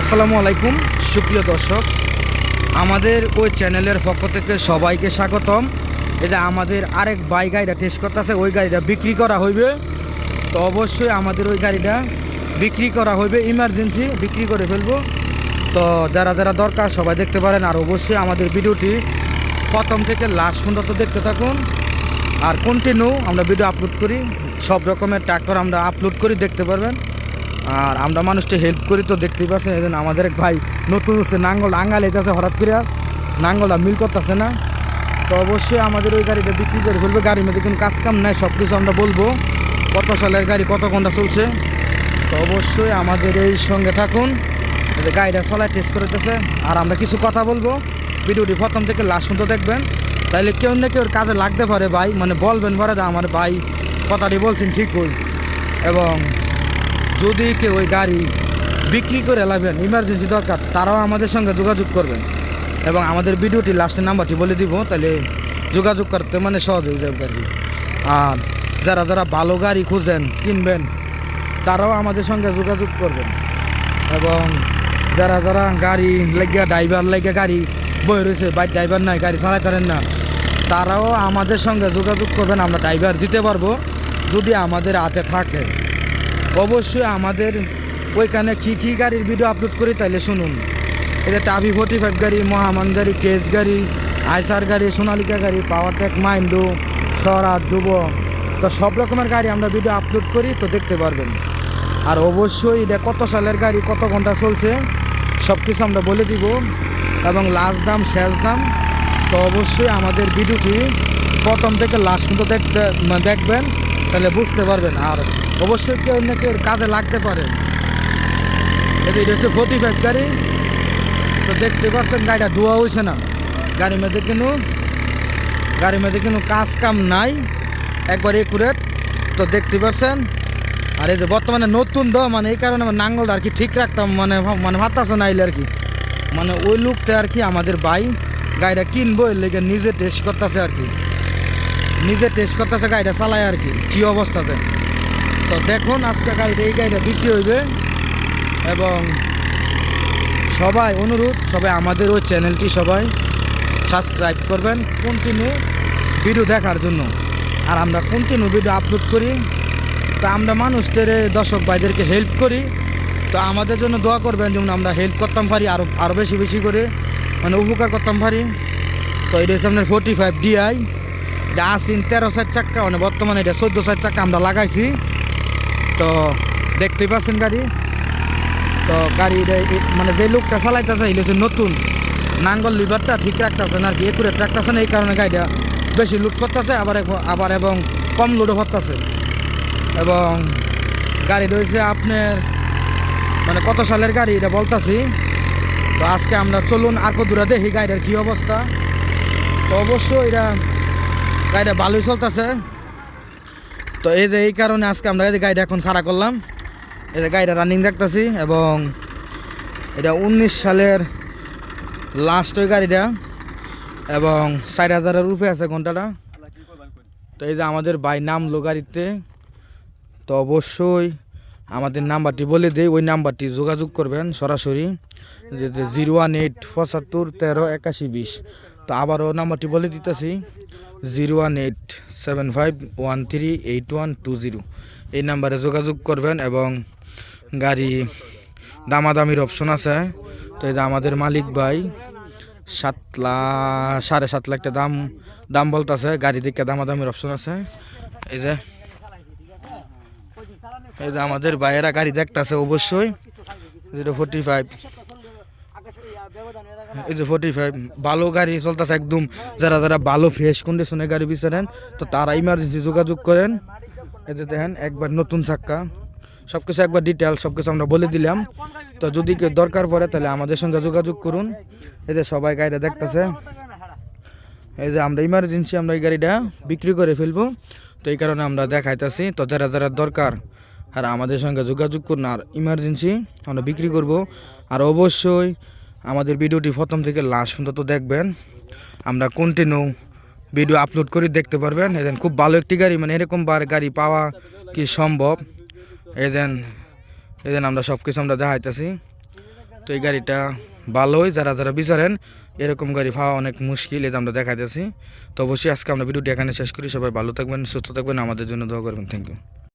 আসসালামু আলাইকুম, সুপ্রিয় দর্শক। আমাদের ওই চ্যানেলের পক্ষ থেকে সবাইকে স্বাগতম। এটা আমাদের আরেক বাই গাড়িটা টেস্ট করতেছে, ওই গাড়িটা বিক্রি করা হইবে। তো অবশ্যই আমাদের ওই গাড়িটা বিক্রি করা হইবে ইমার্জেন্সি বিক্রি করে ফেলব। তো যারা যারা দরকার সবাই দেখতে পারেন, আর অবশ্যই আমাদের ভিডিওটি প্রথম থেকে লাস্ট পর্যন্ত দেখতে থাকুন। আর কন্টিনিউ আমরা ভিডিও আপলোড করি, সব রকমের ট্র্যাক্টর আমরা আপলোড করি, দেখতে পারবেন। আর আমরা মানুষকে হেল্প করি তো দেখতেই পাচ্ছেন, এই জন্য আমাদের এক ভাই নতুন হচ্ছে, নাঙ্গল আঙ্গাল এটাছে হঠাৎ করে। নাঙ্গলটা মিল করতেছে না। তো অবশ্যই আমাদের ওই গাড়িটা বিক্রি করে ফেলবে, গাড়ির মধ্যে কোনো কাজ কাম নাই সব কিছু আমরা বলব। কত সালের গাড়ি, কত ঘণ্টা চলছে? তো অবশ্যই আমাদের এই সঙ্গে থাকুন গাড়িটা চলায় টেস্ট করতেছে। আর আমরা কিছু কথা বলব। ভিডিওটি প্রথম থেকে লাস্ট পর্যন্ত দেখবেন। তাইলে কেউ না কেউ কাজে লাগতে পারে ভাই মানে বলবেন পরে আমার ভাই কথাটি বলছেন ঠিক এবং যদি কেউ ওই গাড়ি বিক্রি করে লাভেন ইমার্জেন্সি দরকার, তারাও আমাদের সঙ্গে যোগাযোগ করবেন। এবং আমাদের ভিডিওটি লাস্টের নাম্বারটি বলে দিব, তাহলে যোগাযোগ করতে মানে সহজ হয়ে যাবে আর কি। আর যারা যারা ভালো গাড়ি খুঁজেন, কিনবেন, তারাও আমাদের সঙ্গে যোগাযোগ করবেন। এবং যারা যারা গাড়ি লেগে ড্রাইভার লেগে গাড়ি বই রয়েছে বাইক ড্রাইভার নাই, গাড়ি চালাইতারেন না, তারাও আমাদের সঙ্গে যোগাযোগ করবেন, আমরা ড্রাইভার দিতে পারব। যদি আমাদের হাতে থাকে। অবশ্যই আমাদের ওইখানে কী কী গাড়ির ভিডিও আপলোড করি তাইলে শুনুন। এটা টাভি ফোর্টি ফাইভ গাড়ি মহামান গাড়ি কেস গাড়ি আইসার গাড়ি সোনালিকা গাড়ি পাওয়ার টেক মাইন্ডো স্বরাজ যুব তো সব রকমের গাড়ি আমরা ভিডিও আপলোড করি, তো দেখতে পারবেন। আর অবশ্যই এটা কত সালের গাড়ি, কত ঘণ্টা চলছে সব কিছু আমরা বলে দিব। এবং লাস্ট দাম, শেষ দাম, তো অবশ্যই আমাদের ভিডিওটি প্রথম থেকে লাস্ট পর্যন্ত দেখতে, দেখবেন, তাহলে বুঝতে পারবেন। আর অবশ্যই কেউ না কেউ কাজে লাগতে পারে। এটা হচ্ছে ফোর্টি ফাইভ গাড়ি। তো দেখতে পাচ্ছেন গাড়িটা ধোয়া হয়েছে না। গাড়ির মধ্যে কোনো গাড়ির মধ্যে কোনো কাজ কাম নাই। একবার একুরেট তো দেখতে পাচ্ছেন। আর এই যে বর্তমানে নতুন দ মানে এই কারণে আমার নাঙ্গলটা আর কি ঠিক রাখতাম মানে মানে ভাতাছে না আইলে আর কি। মানে ওই লুকটা আর কি আমাদের বাই গাড়িটা কিনবো, এর লেগে নিজে টেস্ট করতেছে আর কি। নিজে টেস্ট করতেছে গাড়িটা চালায় আর কি। কী অবস্থাতে তো দেখুন আজকে গাড়িটা এই গাড়িটা বিক্রি হইবে। এবং সবাই অনুরোধ, সবাই আমাদের ওই চ্যানেলটি সবাই সাবস্ক্রাইব করবেন কন্টিনিউ ভিডিও দেখার জন্য। আর আমরা কন্টিনিউ ভিডিও আপলোড করি। তো আমরা মানুষদের দর্শক ভাইদেরকে হেল্প করি। তো আমাদের জন্য দোয়া করবেন যেমন আমরা হেল্প করতাম পারি আরও আরও বেশি বেশি করে। মানে উপকার করতাম পারি। তো এটা হচ্ছে আপনার ফোর্টি ফাইভ ডিআই এটা আসিন তেরো সাত চাক্কা মানে বর্তমানে এটা চোদ্দ সাত চাক্কা আমরা লাগাইছি। তো দেখতেই পাচ্ছেন গাড়ি। তো গাড়ি মানে যে লোকটা চালাইতেছে, এই হচ্ছে নতুন। নাঙ্গল লিভারটা ঠিক রাখতেছে না আর কি একুরে রাখতেছে না, এই কারণে গাড়িটা বেশি লুট করতেছে, আবার আবার এবং কম লোডও করতেছে। এবং গাড়ি রয়েছে আপনার মানে কত সালের গাড়ি এটা বলতাছি। তো আজকে আমরা চলুন আর দূরে দেখি গাড়িটার কী অবস্থা। তো অবশ্যই এটা গাড়িটা ভালোই চলতেছে। তো এই যে এই কারণে আজকে আমরা এই যে গাড়িটা এখন খাড়া করলাম। এই যে গাড়িটা রানিং দেখতেছি এবং এটা উনিশ সালের লাস্ট ওই গাড়িটা এবং চার হাজারের রূপে আছে ঘন্টাটা। তো এই যে আমাদের ভাই নামলো গাড়িতে। তো অবশ্যই আমাদের নাম্বারটি বলে দেই, ওই নাম্বারটি যোগাযোগ করবেন সরাসরি। যে জিরো ওয়ান এইট পঁচাত্তর তেরো একাশি বিশ। তো আবারও নাম্বারটি বলে দিতেছি, zero one eight seven five one three eight one two zero. এই নাম্বারে যোগাযোগ করবেন এবং গাড়ি দামাদামির অপশন আছে। তো যে আমাদের মালিক ভাই, সাত লাখ সাড়ে সাত লাখ টাকা দাম দাম বলতেছে, গাড়ি দিকে দামাদামির অপশন আছে। এই যে এই যে আমাদের ভাইয়েরা গাড়ি দেখতেছে অবশ্যই যেটা ফোর্টি ফাইভ। এই যে ফোর্টি ফাইভ ভালো গাড়ি চলতেছে একদম। যারা যারা ভালো ফ্রেশ কন্ডিশনের গাড়ি বিচারেন, তো তারা ইমার্জেন্সি যোগাযোগ করেন। এই যে দেখেন, একবার নতুন চাক্কা। সব কিছু একবার ডিটেল সব কিছু আমরা বলে দিলাম। তো যদি কেউ দরকার পড়ে, তাহলে আমাদের সঙ্গে যোগাযোগ করুন। এই যে সবাই গাড়িটা দেখতেছে। এই যে আমরা ইমার্জেন্সি আমরা এই গাড়িটা বিক্রি করে ফেলব। তো এই কারণে আমরা দেখাইতেছি। তো যারা যারা দরকার, আর আমাদের সঙ্গে যোগাযোগ করুন, আর ইমার্জেন্সি আমরা বিক্রি করব। আর অবশ্যই আমাদের ভিডিওটি প্রথম থেকে লাস্ট পর্যন্ত দেখবেন। আমরা কন্টিনিউ ভিডিও আপলোড করে দেখতে পারবেন। এদেন খুব ভালো একটি গাড়ি মানে এরকম বার গাড়ি পাওয়া কি সম্ভব? এদেন এদেন আমরা সব কিছু আমরা দেখাইতেছি। তো এই গাড়িটা ভালোই, যারা যারা বিচারেন, এরকম গাড়ি পাওয়া অনেক মুশকিল, এই আমরা দেখাইতেছি। তো অবশ্যই আজকে আমরা ভিডিওটি এখানে শেষ করি। সবাই ভালো থাকবেন, সুস্থ থাকবেন, আমাদের জন্য দোয়া করবেন। Thank you